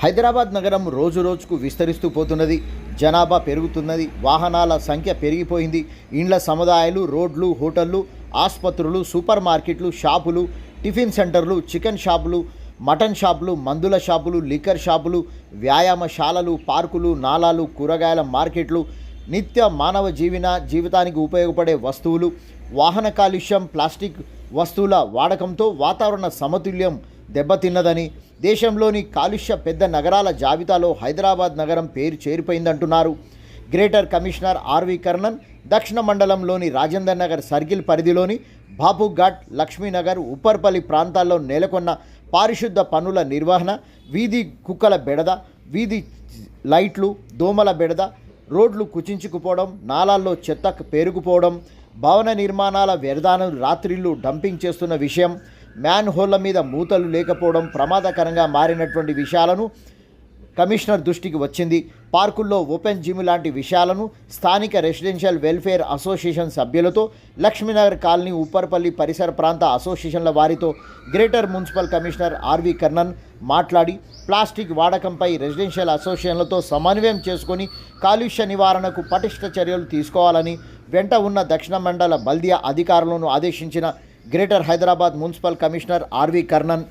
హైదరాబాద్ నగరం రోజు రోజుకు విస్తరిస్తూ పోతున్నది. జనాభా పెరుగుతున్నది. వాహనాల సంఖ్య పెరిగిపోయింది. ఇండ్ల సముదాయాలు రోడ్లు హోటళ్ళు ఆసుపత్రులు సూపర్ మార్కెట్లు షాపులు టిఫిన్ సెంటర్లు చికెన్ షాపులు మటన్ షాపులు మందుల షాపులు లిక్కర్ షాపులు వ్యాయామశాలలు పార్కులు నాలాలు కూరగాయల మార్కెట్లు నిత్య మానవ జీవన జీవితానికి ఉపయోగపడే వస్తువులు వాహన కాలుష్యం ప్లాస్టిక్ వస్తువుల వాడకంతో వాతావరణ సమతుల్యం దెబ్బతిన్నదని దేశంలోని కాలుష్య పెద్ద నగరాల జాబితాలో హైదరాబాద్ నగరం పేరు చేరిపోయిందంటున్నారు. Greater commissioner R V Karnan దక్షిణ మండలంలోని రాజేందర్ నగర్ సర్కిల్ పరిధిలోని బాపుఘాట్ లక్ష్మీనగర్ ఉప్పర్పల్లి ప్రాంతాల్లో నెలకొన్న పారిశుద్ధ పనుల నిర్వహణ వీధి కుక్కల బెడద వీధి లైట్లు దోమల బెడద రోడ్లు కుచించుకుపోవడం నాలాల్లో చెత్త పేరుకుపోవడం భవన నిర్మాణాల వ్యర్థాలను రాత్రిళ్ళు డంపింగ్ చేస్తున్న విషయం మ్యాన్ హోల్ల మీద మూతలు లేకపోవడం ప్రమాదకరంగా మారినటువంటి విషయాలను కమిషనర్ దృష్టికి వచ్చింది. పార్కుల్లో ఓపెన్ జిమ్ లాంటి విషయాలను స్థానిక రెసిడెన్షియల్ వెల్ఫేర్ అసోసియేషన్ సభ్యులతో లక్ష్మీనగర్ కాలనీ ఉప్పర్పల్లి పరిసర ప్రాంత అసోసియేషన్ల వారితో greater municipal commissioner R V Karnan మాట్లాడి ప్లాస్టిక్ వాడకంపై రెసిడెన్షియల్ అసోసియేషన్లతో సమన్వయం చేసుకొని కాలుష్య నివారణకు పటిష్ట చర్యలు తీసుకోవాలని వెంట ఉన్న దక్షిణ మండల బల్దియా అధికారులను ఆదేశించిన greater Hyderabad municipal commissioner R V Karnan